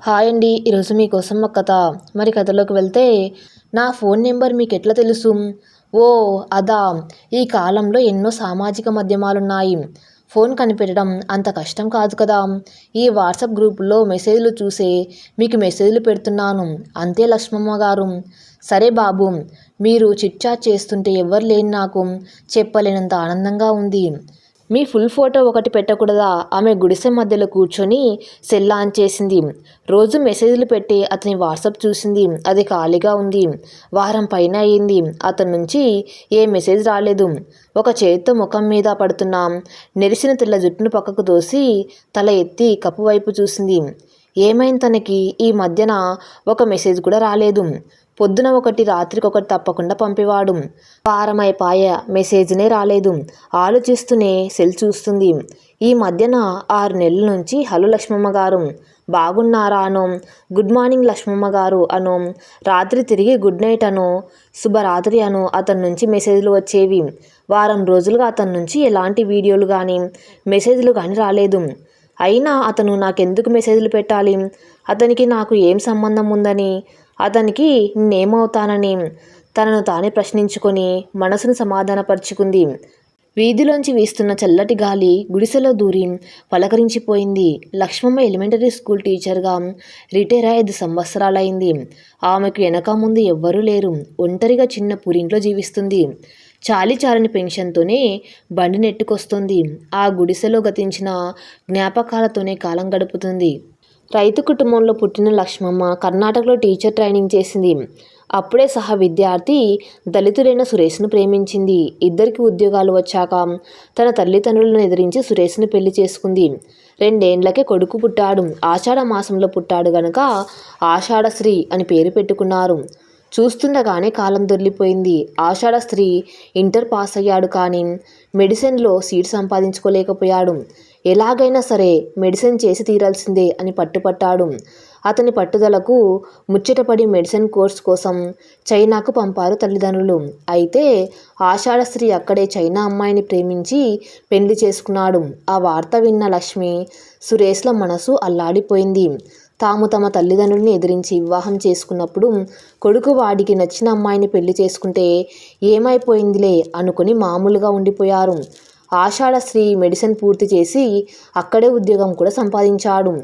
Hi అండి. ఈరోజు మీకోసం ఒక కథ. మరి కథలోకి వెళ్తే నా ఫోన్ నెంబర్ మీకు ఎట్లా తెలుసు? ఓ అదా. ఈ కాలంలో ఎన్నో సామాజిక మాధ్యమాలున్నాయి. ఫోన్ కనిపెట్టడం అంత కష్టం కాదు కదా? ఈ వాట్సాప్ గ్రూపులో మెసేజ్లు చూసే మీకు మెసేజ్లు పెడుతున్నాను. అంతే లక్ష్మమ్మ గారు. సరే బాబు మీరు చిట్చాట్ చేస్తుంటే ఎవరు లేని నాకు. చెప్పలేనంత ఆనందంగా ఉంది. మీ ఫుల్ ఫోటో ఒకటి పెట్టకూడదా? ఆమె గుడిసె మధ్యలో కూర్చొని సెల్ ఆన్ చేసింది. రోజు మెసేజ్లు పెట్టి అతని వాట్సాప్ చూసింది. అది ఖాళీగా ఉంది. వారం పైన అయింది. అతని నుంచి ఏ మెసేజ్ రాలేదు. ఒక చేతితో ముఖం మీద పడుతున్న నెరిసిన తెల్ల జుట్టును పక్కకు తోసి తల ఎత్తి కప్పు వైపు చూసింది. ఏమైంది తనకి? ఈ మధ్యన ఒక మెసేజ్ కూడా రాలేదు. పొద్దున ఒకటి రాత్రికొకటి తప్పకుండా పంపేవాడు. పారమైపాయ మెసేజ్నే రాలేదు. ఆలోచిస్తూనే సెల్ చూస్తుంది. ఈ మధ్యన ఆరు నెలల నుంచి హలో లక్ష్మమ్మ గారు బాగున్నారా అనో? గుడ్ మార్నింగ్ లక్ష్మమ్మ గారు అనో. రాత్రి తిరిగి గుడ్ నైట్ అనో. శుభరాత్రి అనో. అతని నుంచి మెసేజ్లు వచ్చేవి. వారం రోజులుగా అతని నుంచి ఎలాంటి వీడియోలు కానీ మెసేజ్లు కానీ రాలేదు. అయినా అతను నాకెందుకు మెసేజ్లు పెట్టాలి? అతనికి నాకు ఏం సంబంధం ఉందని? అతనికి నేమవుతానని తనను తానే ప్రశ్నించుకొని మనసును సమాధానపరుచుకుంది. వీధిలోంచి వీస్తున్న చల్లటి గాలి గుడిసెలో దూరి పలకరించిపోయింది. లక్ష్మమ్మ ఎలిమెంటరీ స్కూల్ టీచర్గా రిటైర్ ఐదు సంవత్సరాలైంది. ఆమెకు వెనక ముందు ఎవ్వరూ లేరు. ఒంటరిగా చిన్న పురింట్లో జీవిస్తుంది. చాలి చాలని పెన్షన్తోనే బండి నెట్టుకొస్తుంది. ఆ గుడిసెలో గతించిన జ్ఞాపకాలతోనే కాలం గడుపుతుంది. రైతు కుటుంబంలో పుట్టిన లక్ష్మమ్మ కర్ణాటకలో టీచర్ ట్రైనింగ్ చేసింది. అప్పుడే సహా విద్యార్థి దళితుడైన సురేష్ను ప్రేమించింది. ఇద్దరికి ఉద్యోగాలు వచ్చాక తన తల్లిదండ్రులను ఎదిరించి సురేష్ను పెళ్ళి చేసుకుంది. రెండేండ్లకే కొడుకు పుట్టాడు. ఆషాఢ మాసంలో పుట్టాడు గనక ఆషాఢశ్రీ అని పేరు పెట్టుకున్నారు. చూస్తుండగానే కాలం దొర్లిపోయింది ఆషాఢ స్త్రీ ఇంటర్ పాస్ అయ్యాడు కానీ మెడిసిన్లో సీట్ సంపాదించుకోలేకపోయాడు. ఎలాగైనా సరే మెడిసిన్ చేసి తీరాల్సిందే అని పట్టుపట్టాడు. అతని పట్టుదలకు ముచ్చటపడి మెడిసిన్ కోర్స్ కోసం చైనాకు పంపారు తల్లిదండ్రులు. అయితే ఆషాఢశ్రీ స్త్రీ అక్కడే చైనా అమ్మాయిని ప్రేమించి పెళ్ళి చేసుకున్నాడు. ఆ వార్త విన్న లక్ష్మి సురేష్ల మనసు అల్లాడిపోయింది. తాము తమ తల్లిదండ్రుల్ని ఎదిరించి వివాహం చేసుకున్నప్పుడు కొడుకు వాడికి నచ్చిన అమ్మాయిని పెళ్ళి చేసుకుంటే ఏమైపోయిందిలే అనుకుని మామూలుగా ఉండిపోయారు. ఆషాఢశ్రీ మెడిసిన్ పూర్తి చేసి అక్కడే ఉద్యోగం కూడా సంపాదించాడు.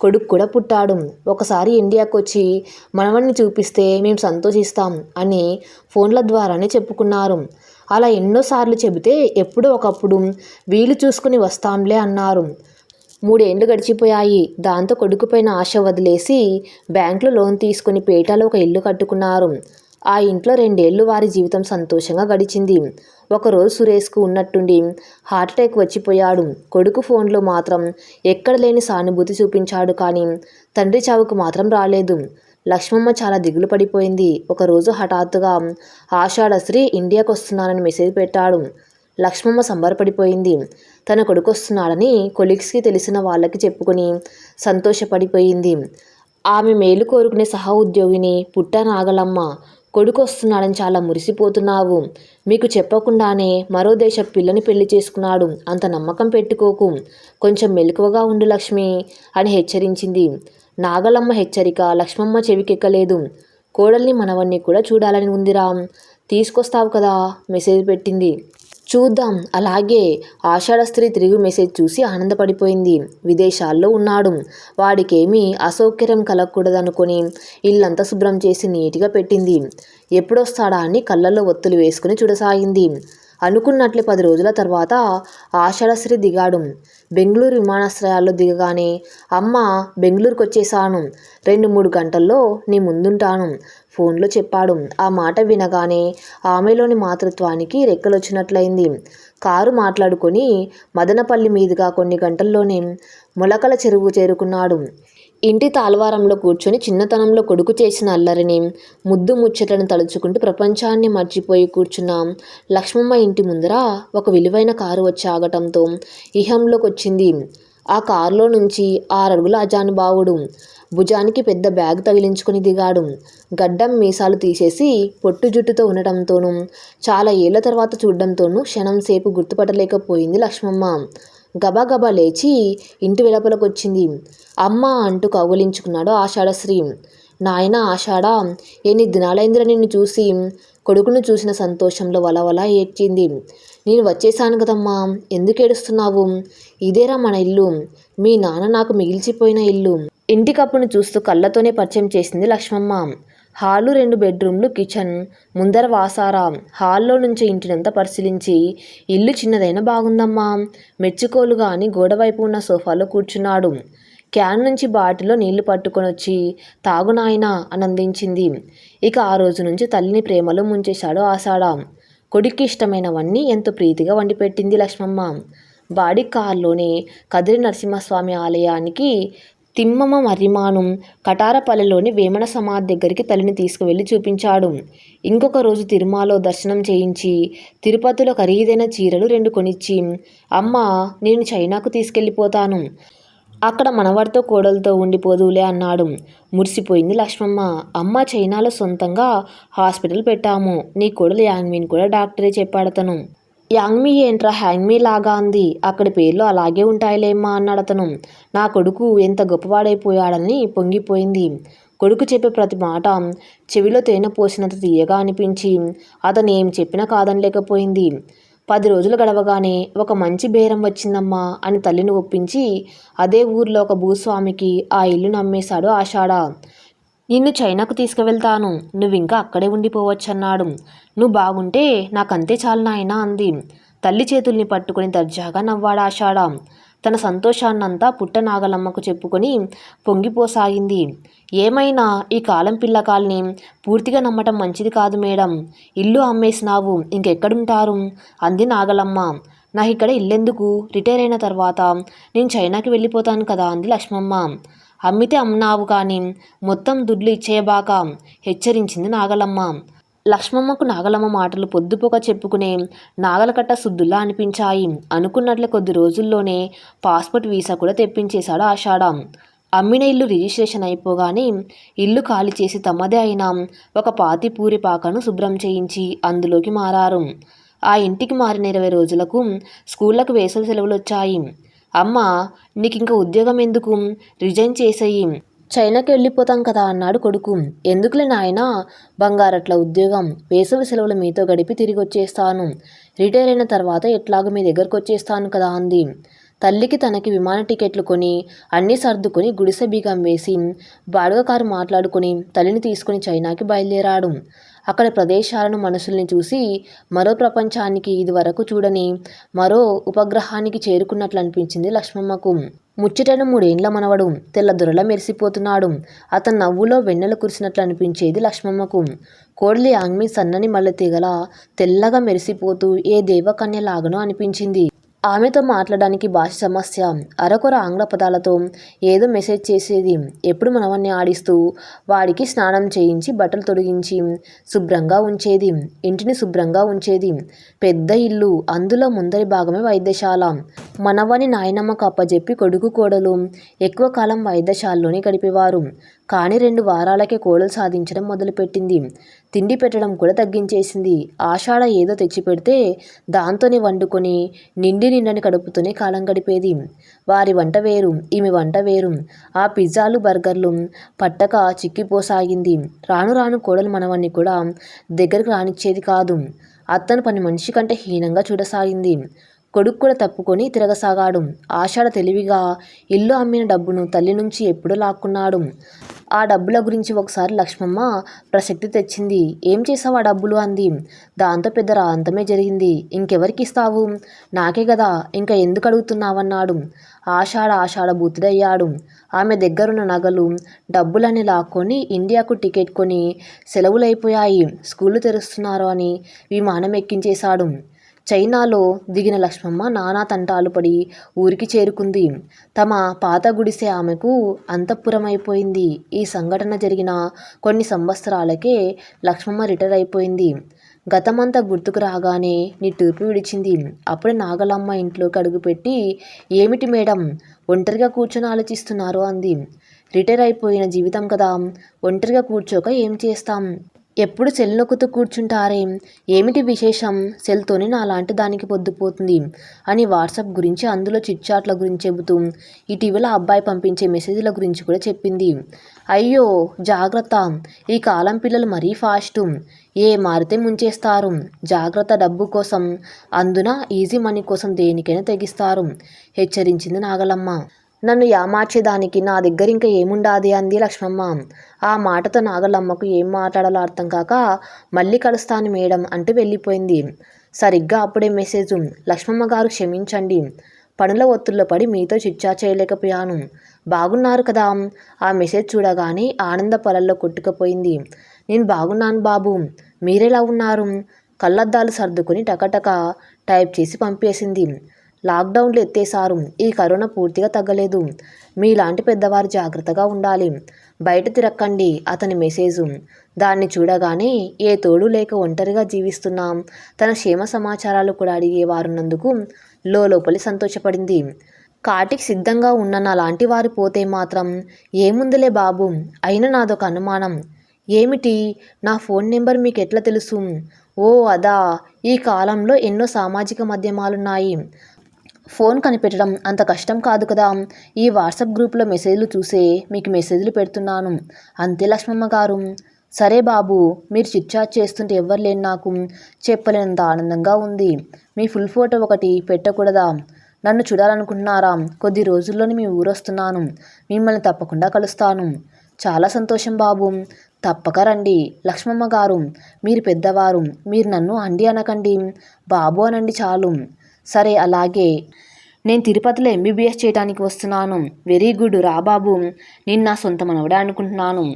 కొడుకు కూడా పుట్టాడు. ఒకసారి ఇండియాకు వచ్చి మనవణ్ణి చూపిస్తే మేము సంతోషిస్తాం అని ఫోన్ల ద్వారానే చెప్పుకున్నారు. అలా ఎన్నోసార్లు చెబితే ఎప్పుడో ఒకప్పుడు వీలు చూసుకుని వస్తాంలే అన్నారు. మూడేండ్లు గడిచిపోయాయి. దాంతో కొడుకుపైన ఆశ వదిలేసి బ్యాంకులో లోన్ తీసుకుని పేటలో ఒక ఇల్లు కట్టుకున్నారు. ఆ ఇంట్లో రెండేళ్ళు వారి జీవితం సంతోషంగా గడిచింది. ఒకరోజు సురేష్కు ఉన్నట్టుండి హార్ట్అటాక్ వచ్చిపోయాడు. కొడుకు ఫోన్లో మాత్రం ఎక్కడ లేని సానుభూతి చూపించాడు కానీ తండ్రి చావుకు మాత్రం రాలేదు. లక్ష్మమ్మ చాలా దిగులు పడిపోయింది. ఒకరోజు హఠాత్తుగా ఆషాఢశ్రీ ఇండియాకు వస్తున్నానని మెసేజ్ పెట్టాడు. లక్ష్మమ్మ సంబరపడిపోయింది. తన కొడుకు వస్తున్నాడని కొలీగ్స్కి తెలిసిన వాళ్ళకి చెప్పుకొని సంతోషపడిపోయింది. ఆమె మేలు కోరుకునే సహ ఉద్యోగిని పుట్ట నాగలమ్మ కొడుకు వస్తున్నాడని చాలా మురిసిపోతున్నావు. మీకు చెప్పకుండానే మరో దేశ పిల్లని పెళ్ళి చేసుకున్నాడు. అంత నమ్మకం పెట్టుకోకు. కొంచెం మెలకువగా ఉండు లక్ష్మి అని హెచ్చరించింది. నాగలమ్మ హెచ్చరిక లక్ష్మమ్మ చెవికెక్కలేదు. కోడల్ని మనవన్ని కూడా చూడాలని ఉందిరా. తీసుకొస్తావు కదా మెసేజ్ పెట్టింది. చూద్దాం. అలాగే ఆషాఢ స్త్రీ తిరిగి మెసేజ్ చూసి ఆనందపడిపోయింది. విదేశాల్లో ఉన్నాడు. వాడికేమీ అసౌకర్యం కలగకూడదనుకొని ఇల్లంతా శుభ్రం చేసి నీట్గా పెట్టింది. ఎప్పుడొస్తాడా అని కళ్ళల్లో ఒత్తులు వేసుకుని చూడసాగింది. అనుకున్నట్లే పది రోజుల తర్వాత ఆషాఢశ్రీ దిగాడు. బెంగళూరు విమానాశ్రయాల్లో దిగగానే అమ్మ బెంగళూరుకు వచ్చేసాను రెండు మూడు గంటల్లో నీ ముందుంటాను ఫోన్లో చెప్పాడు. ఆ మాట వినగానే ఆమెలోని మాతృత్వానికి రెక్కలొచ్చినట్లయింది. కారు మాట్లాడుకొని మదనపల్లి మీదుగా కొన్ని గంటల్లోనే మొలకల చెరువు చేరుకున్నాడు. ఇంటి తాల్వారంలో కూర్చొని చిన్నతనంలో కొడుకు చేసిన అల్లరిని ముద్దు ముచ్చటను తలుచుకుంటూ ప్రపంచాన్ని మర్చిపోయి కూర్చున్న. లక్ష్మమ్మ ఇంటి ముందర ఒక విలువైన కారు వచ్చి ఆగటంతో ఇహంలోకి వచ్చింది. ఆ కారులో నుంచి ఆరడుగుల అజానుబావుడు భుజానికి పెద్ద బ్యాగ్ తగిలించుకుని దిగాడు. గడ్డం మీసాలు తీసేసి పొట్టు జుట్టుతో ఉండటంతోనూ చాలా ఏళ్ళ తర్వాత చూడడంతోనూ క్షణం సేపు గుర్తుపట్టలేకపోయింది లక్ష్మమ్మ. గబగబా లేచి ఇంటి వెలుపలకొచ్చింది. అమ్మ అంటూ కౌగిలించుకున్నాడు ఆషాఢశ్రీ. నాయన ఆషాఢ ఎన్ని దినాలైందిరా నిన్ను చూసి? కొడుకును చూసిన సంతోషంలో వలవల ఏడ్చింది. నేను వచ్చేసాను కదమ్మా ఎందుకు ఏడుస్తున్నావు? ఇదేరా మన ఇల్లు మీ నాన్న నాకు మిగిల్చిపోయిన ఇల్లు. ఇంటి కప్పును చూస్తూ కళ్ళతోనే పరిచయం చేసింది లక్ష్మమ్మ. హాలు రెండు బెడ్రూమ్లు కిచెన్ ముందర వాసారా. హాల్లో నుంచి ఇంటినంతా పరిశీలించి ఇల్లు చిన్నదైనా బాగుందమ్మా. మెచ్చుకోలుగా అని గోడవైపు ఉన్న సోఫాలో కూర్చున్నాడు. క్యాన్ నుంచి బాటిలో నీళ్ళు పట్టుకొని వచ్చి తాగునాయనా అని అందించింది ఇక ఆ రోజు నుంచి తల్లిని ప్రేమలో ముంచేశాడు ఆషాఢ. కొడుక్కి ఇష్టమైనవన్నీ ఎంతో ప్రీతిగా వండిపెట్టింది లక్ష్మమ్మ. బాడి కారులోనే కదిరి నరసింహస్వామి ఆలయానికి తిమ్మమ్మ మర్రిమాను కటారపల్లిలోని వేమన సమాధి దగ్గరికి తల్లిని తీసుకువెళ్ళి చూపించాడు. ఇంకొక రోజు తిరుమలలో దర్శనం చేయించి తిరుపతిలో ఖరీదైన చీరలు రెండు కొనిచ్చి అమ్మ నేను చైనాకు తీసుకెళ్ళిపోతాను. అక్కడ మనవడితో కోడలతో ఉండిపోదులే అన్నాడు. మురిసిపోయింది లక్ష్మమ్మ. అమ్మ చైనాలో సొంతంగా హాస్పిటల్ పెట్టాము. నీ కోడలు యాంగ్మీని కూడా డాక్టరే చెప్పాడతను. యాంగ్మీ ఏంట్రా హ్యాంగ్మీ లాగా అంది. అక్కడి పేర్లు అలాగే ఉంటాయిలేమ్మా అన్నాడు అతను. నా కొడుకు ఎంత గొప్పవాడైపోయాడని పొంగిపోయింది. కొడుకు చెప్పే ప్రతి మాట చెవిలో తేనె పోసినంత తీయగా అనిపించి అతను ఏం చెప్పినా కాదనలేకపోయింది. పది రోజులు గడవగానే ఒక మంచి బేరం వచ్చిందమ్మా అని తల్లిని ఒప్పించి అదే ఊర్లో ఒక భూస్వామికి ఆ ఇల్లును అమ్మేశాడు ఆషాఢ. నిన్ను చైనాకు తీసుకువెళ్తాను. నువ్వు ఇంకా అక్కడే ఉండిపోవచ్చన్నాడు. నువ్వు బాగుంటే నాకంతే చాలు నాయనా అంది. తల్లి చేతుల్ని పట్టుకుని దర్జాగా నవ్వాడు ఆషాఢ తన సంతోషాన్నంతా పుట్ట నాగలమ్మకు చెప్పుకొని పొంగిపోసాగింది. ఏమైనా ఈ కాలం పిల్లకాల్ని పూర్తిగా నమ్మటం మంచిది కాదు మేడం. ఇల్లు అమ్మేసినావు ఇంకెక్కడుంటారు? అంది నాగలమ్మ. నాకు ఇక్కడ ఇల్లెందుకు? రిటైర్ అయిన తర్వాత నేను చైనాకి వెళ్ళిపోతాను కదా అంది లక్ష్మమ్మ. అమ్మితే అమ్మినావు కానీ మొత్తం దుడ్లు ఇచ్చేయబాక హెచ్చరించింది నాగలమ్మ. లక్ష్మమ్మకు నాగలమ్మ మాటలు పొద్దుపోక చెప్పుకునే నాగలకట్ట శుద్ధుల్లా అనిపించాయి. అనుకున్నట్లే కొద్ది రోజుల్లోనే పాస్పోర్ట్ వీసా కూడా తెప్పించేశాడు ఆషాఢ. అమ్మిన ఇల్లు రిజిస్ట్రేషన్ అయిపోగానే ఇల్లు ఖాళీ చేసి తమదే అయిన ఒక పాతి పూరి పాకను శుభ్రం చేయించి అందులోకి మారారు. ఆ ఇంటికి మారిన ఇరవై రోజులకు స్కూళ్ళకు వేసవి సెలవులు వచ్చాయి అమ్మ నీకు ఇంకా ఉద్యోగం ఎందుకు? రిజైన్ చేసేయి. చైనాకి వెళ్ళిపోతాం కదా అన్నాడు కొడుకు. ఎందుకులే నాయనా? బంగారట్ల ఉద్యోగం. వేసవి సెలవులు మీతో గడిపి తిరిగి వచ్చేస్తాను రిటైర్ అయిన తర్వాత ఎట్లాగో మీ దగ్గరకు వచ్చేస్తాను కదా అంది. తల్లికి తనకి విమాన టికెట్లు కొని అన్నీ సర్దుకొని గుడిసె బీగం వేసి బాడుగ కారు మాట్లాడుకొని తల్లిని తీసుకుని చైనాకి బయలుదేరాడు. అక్కడ ప్రదేశాలను మనుషుల్ని చూసి మరో ప్రపంచానికి ఇది వరకు చూడని మరో ఉపగ్రహానికి చేరుకున్నట్లు అనిపించింది లక్ష్మమ్మకు. ముచ్చటను మూడేండ్ల మనవడు తెల్ల దొరల మెరిసిపోతున్నాడు. అతని నవ్వులో వెన్నెల కురిసినట్లు అనిపించేది లక్ష్మమ్మకు. కోడలి ఆంగ్మి సన్నని మల్లె తీగల తెల్లగా మెరిసిపోతూ ఏ దేవకన్యలాగనో అనిపించింది. ఆమెతో మాట్లాడడానికి భాష సమస్య. అరకొర ఆంగ్ల పదాలతో ఏదో మెసేజ్ చేసేది. ఎప్పుడు మనవన్ని ఆడిస్తూ వాడికి స్నానం చేయించి బట్టలు తొడిగించి శుభ్రంగా ఉంచేది. ఇంటిని శుభ్రంగా ఉంచేది. పెద్ద ఇల్లు అందులో ముందరి భాగమే వైద్యశాల. మనవని నాయనమ్మకు అప్పజెప్పి కొడుకు కోడలు ఎక్కువ కాలం వైద్యశాలలోనే గడిపేవారు. కానీ రెండు వారాలకే కోడలు సాధించడం మొదలుపెట్టింది. తిండి పెట్టడం కూడా తగ్గించేసింది. ఆషాఢ ఏదో తెచ్చిపెడితే దాంతోనే వండుకొని నిండి నిండని కడుపుతోనే కాలం గడిపేది. వారి వంట వేరు ఈమె వంట వేరు. ఆ పిజ్జాలు బర్గర్లు పట్టక చిక్కిపోసాగింది. రాను రాను కోడలు మనవన్ని కూడా దగ్గరకు రానిచ్చేది కాదు. అత్తను పని మనిషి కంటే హీనంగా చూడసాగింది. కొడుకు కూడా తప్పుకొని తిరగసాగాడు. ఆషాఢ తెలివిగా ఇల్లు అమ్మిన డబ్బును తల్లి నుంచి ఎప్పుడో లాక్కున్నాడు. ఆ డబ్బుల గురించి ఒకసారి లక్ష్మమ్మ ప్రసక్తి తెచ్చింది. ఏం చేసావు ఆ డబ్బులు? అంది. దాంతో పెద్ద రాంతమే జరిగింది. ఇంకెవరికి ఇస్తావు? నాకే కదా ఇంకా ఎందుకు అడుగుతున్నావన్నాడు. ఆషాఢ ఆషాఢ బూతుడయ్యాడు. ఆమె దగ్గరున్న నగలు డబ్బులన్నీ లాక్కొని ఇండియాకు టికెట్ కొని సెలవులైపోయాయి. స్కూళ్ళు తెరుస్తున్నారు అని విమానం ఎక్కించేశాడు. చైనాలో దిగిన లక్ష్మమ్మ నానా తంటాలు పడి ఊరికి చేరుకుంది. తమ పాత గుడిసె ఆమెకు అంతఃపురమైపోయింది. ఈ సంఘటన జరిగిన కొన్ని సంవత్సరాలకే లక్ష్మమ్మ రిటైర్ అయిపోయింది. గతమంతా గుర్తుకు రాగానే నిట్టూర్పు విడిచింది. అప్పుడే నాగలమ్మ ఇంట్లోకి అడుగుపెట్టి ఏమిటి మేడం ఒంటరిగా కూర్చొని ఆలోచిస్తున్నారు అంది. రిటైర్ అయిపోయిన జీవితం కదా ఒంటరిగా కూర్చోక ఏం చేస్తాం? ఎప్పుడు సెల్ నొక్కుతూ కూర్చుంటారే? ఏమిటి విశేషం? సెల్తోనే నాలాంటి దానికి పొద్దుపోతుంది. అని వాట్సాప్ గురించి అందులో చిట్చాట్ల గురించి చెబుతూ ఇటీవల అబ్బాయి పంపించే మెసేజ్ల గురించి కూడా చెప్పింది. అయ్యో జాగ్రత్త. ఈ కాలం పిల్లలు మరీ ఫాస్ట్. ఏ మారితే ముంచేస్తారు. జాగ్రత్త డబ్బు కోసం. అందున ఈజీ మనీ కోసం దేనికైనా తెగిస్తారు. హెచ్చరించింది నాగలమ్మ. నన్ను యామార్చేదానికి నా దగ్గర ఇంకా ఏముండాది అంది లక్ష్మమ్మ. ఆ మాటతో నాగలమ్మకు ఏం మాట్లాడాలో అర్థం కాక మళ్ళీ కలుస్తాను మేడం అంటూ వెళ్ళిపోయింది. సరిగ్గా అప్పుడే మెసేజ్. లక్ష్మమ్మ గారు క్షమించండి. పనుల ఒత్తిడిలో పడి మీతో చిచ్చా చేయలేకపోయాను. బాగున్నారు కదా? ఆ మెసేజ్ చూడగానే ఆనంద పొలల్లో కొట్టుకుపోయింది. నేను బాగున్నాను బాబు. మీరెలా ఉన్నారు? కళ్ళద్దాలు సర్దుకుని టకటక టైప్ చేసి పంపేసింది. లాక్డౌన్లు ఎత్తేసారు ఈ కరోనా పూర్తిగా తగ్గలేదు. మీలాంటి పెద్దవారు జాగ్రత్తగా ఉండాలి. బయట తిరక్కండి అతని మెసేజు. దాన్ని చూడగానే ఏ తోడు లేక ఒంటరిగా జీవిస్తున్నాం. తన క్షేమ సమాచారాలు కూడా అడిగేవారున్నందుకు లోపలి సంతోషపడింది. కాటికి సిద్ధంగా ఉన్న నా లాంటి వారు పోతే మాత్రం ఏముందిలే బాబు? అయినా నాదొక అనుమానం. ఏమిటి? నా ఫోన్ నెంబర్ మీకు ఎట్లా తెలుసు? ఓ అదా. ఈ కాలంలో ఎన్నో సామాజిక మాధ్యమాలున్నాయి. ఫోన్ కనిపెట్టడం అంత కష్టం కాదు కదా. ఈ వాట్సాప్ గ్రూప్లో మెసేజ్లు చూసే మీకు మెసేజ్లు పెడుతున్నాను. అంతే లక్ష్మమ్మ గారు. సరే బాబు మీరు చిట్చాట్ చేస్తుంటే ఎవ్వరు లేని నాకు. చెప్పలేనంత ఆనందంగా ఉంది. మీ ఫుల్ ఫోటో ఒకటి పెట్టకూడదా? నన్ను చూడాలనుకుంటున్నారా? కొద్ది రోజుల్లోనే మీ ఊరొస్తున్నాను మిమ్మల్ని తప్పకుండా కలుస్తాను. చాలా సంతోషం బాబు. తప్పక రండి. లక్ష్మమ్మ గారు మీరు పెద్దవారు. మీరు నన్ను అండి అనకండి. బాబు అనండి చాలు. సరే అలాగే. నేను తిరుపతిలో ఎంబీబీఎస్ చేయడానికి వస్తున్నాను. Very good. రా బాబు. నేను నా సొంత మనవడే అనుకుంటున్నాను.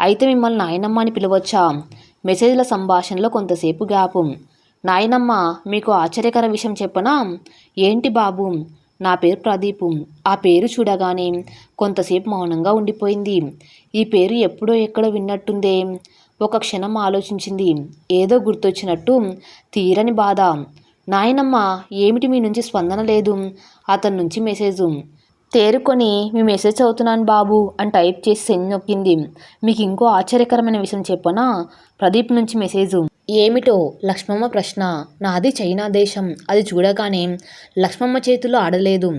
అయితే మిమ్మల్ని నాయనమ్మ అని పిలవచ్చా? మెసేజ్ల సంభాషణలో కొంతసేపు గ్యాపు. నాయనమ్మ మీకు ఆశ్చర్యకర విషయం చెప్పనా? ఏంటి బాబు? నా పేరు ప్రదీపు. ఆ పేరు చూడగానే కొంతసేపు మౌనంగా ఉండిపోయింది. ఈ పేరు ఎప్పుడో ఎక్కడో విన్నట్టుందే. ఒక క్షణం ఆలోచించింది. ఏదో గుర్తొచ్చినట్టు తీరని బాధ. నాయనమ్మ ఏమిటి మీ నుంచి స్పందన లేదు? అతని నుంచి మెసేజు. తేరుకొని మీ మెసేజ్ చదువుతున్నాను బాబు అని టైప్ చేసి సెండ్ నొక్కింది. మీకు ఇంకో ఆశ్చర్యకరమైన విషయం చెప్పనా? ప్రదీప్ నుంచి మెసేజు. ఏమిటో? లక్ష్మమ్మ ప్రశ్న. నాది చైనా దేశం. అది చూడగానే లక్ష్మమ్మ చేతిలో ఆడలేదు.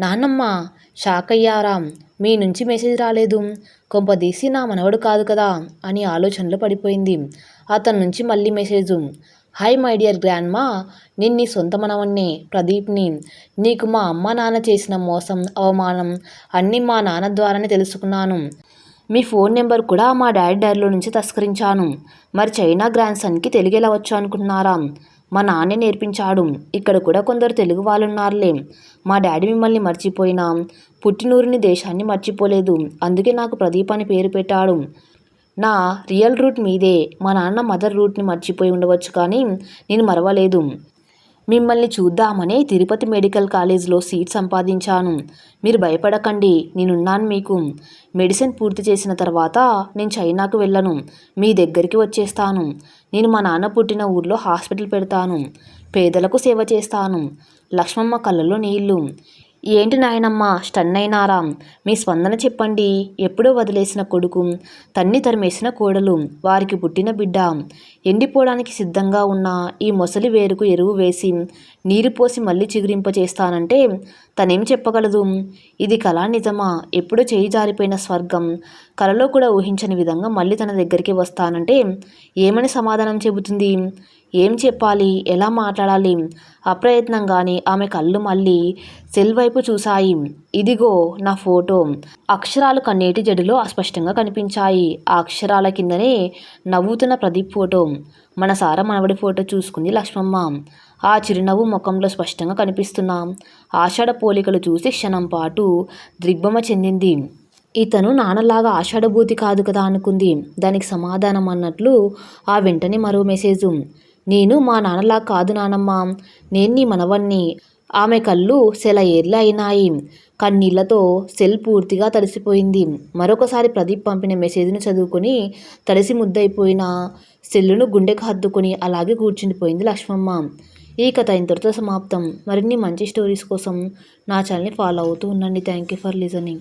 నాన్నమ్మ షాక్ అయ్యారా? మీ నుంచి మెసేజ్ రాలేదు. కొంపదీసి నా మనవడు కాదు కదా అని ఆలోచనలో పడిపోయింది. అతని నుంచి మళ్ళీ message. Hi my dear grandma నేను నీ సొంత మనవణ్ణి ప్రదీప్ని నీకు మా అమ్మ నాన్న చేసిన మోసం అవమానం అన్నీ మా నాన్న ద్వారానే తెలుసుకున్నాను. మీ ఫోన్ నెంబర్ కూడా మా డాడీ డైరీలో నుంచి తస్కరించాను. మరి చైనా గ్రాండ్ సన్కి తెలుగు ఎలా వచ్చు అనుకుంటున్నారా? మా నాన్నే నేర్పించాడు. ఇక్కడ కూడా కొందరు తెలుగు వాళ్ళు ఉన్నారులే మా డాడీ మిమ్మల్ని మర్చిపోయినా. పుట్టినూరిని దేశాన్ని మర్చిపోలేదు. అందుకే నాకు ప్రదీప్ అని పేరు పెట్టాడు. నా రియల్ రూట్ మీదే మా నాన్న మదర్ రూట్ని మర్చిపోయి ఉండవచ్చు కానీ నేను మరవలేదు. మిమ్మల్ని చూద్దామని తిరుపతి మెడికల్ కాలేజ్లో సీట్ సంపాదించాను. మీరు భయపడకండి నేనున్నాను మీకు. మెడిసిన్ పూర్తి చేసిన తర్వాత నేను చైనాకు వెళ్ళను. మీ దగ్గరికి వచ్చేస్తాను. నేను మా నాన్న పుట్టిన ఊర్లో హాస్పిటల్ పెడతాను. పేదలకు సేవ చేస్తాను. లక్ష్మమ్మ కళ్ళలో నీళ్ళు ఏంటి నాయనమ్మా స్టన్ అయినారా మీ స్పందన చెప్పండి. ఎప్పుడో వదిలేసిన కొడుకు తన్ని తరిమేసిన కోడలు వారికి పుట్టిన బిడ్డ. ఎండిపోవడానికి సిద్ధంగా ఉన్న ఈ మొసలి వేరుకు ఎరువు వేసి నీరు పోసి మళ్ళీ చిగురింప చేస్తానంటే తనేం చెప్పగలదు? ఇది కళా నిజమా? ఎప్పుడో చేయి జారిపోయిన స్వర్గం కలలో కూడా ఊహించని విధంగా మళ్ళీ తన దగ్గరికి వస్తానంటే ఏమని సమాధానం చెబుతుంది? ఏం చెప్పాలి? ఎలా మాట్లాడాలి? అప్రయత్నంగానే ఆమె కళ్ళు మళ్ళీ సెల్ వైపు చూశాయి. ఇదిగో నా ఫోటో. అక్షరాలు కన్నీటి జడిలో అస్పష్టంగా కనిపించాయి. ఆ అక్షరాల కిందనే నవ్వుతున్న ప్రదీప్ ఫోటో. మన సార మనవడి ఫోటో చూసుకుంది లక్ష్మమ్మ. ఆ చిరునవ్వు ముఖంలో స్పష్టంగా కనిపిస్తున్నాం. ఆషాఢ పోలికలు చూసి క్షణం పాటు దిగ్భమ చెందింది. ఇతను నాన్నలాగా ఆషాఢభూతి కాదు కదా అనుకుంది. దానికి సమాధానం అన్నట్లు ఆ వెంటనే మరో మెసేజు. నేను మా నాన్నలా కాదు నానమ్మ. నేను నీ మనవణ్ణి. ఆమె కళ్ళు సెల ఏర్లు అయినాయి. కన్నీళ్ళతో సెల్ పూర్తిగా తడిసిపోయింది. మరొకసారి ప్రదీప్ పంపిన మెసేజ్ను చదువుకొని తడిసి ముద్దయిపోయిన సెల్లును గుండెకు హద్దుకొని అలాగే కూర్చుండిపోయింది లక్ష్మమ్మ. ఈ కథ ఇంతటితో సమాప్తం. మరిన్ని మంచి స్టోరీస్ కోసం నా ఛానల్ని ఫాలో అవుతూ ఉండండి. Thank you for listening.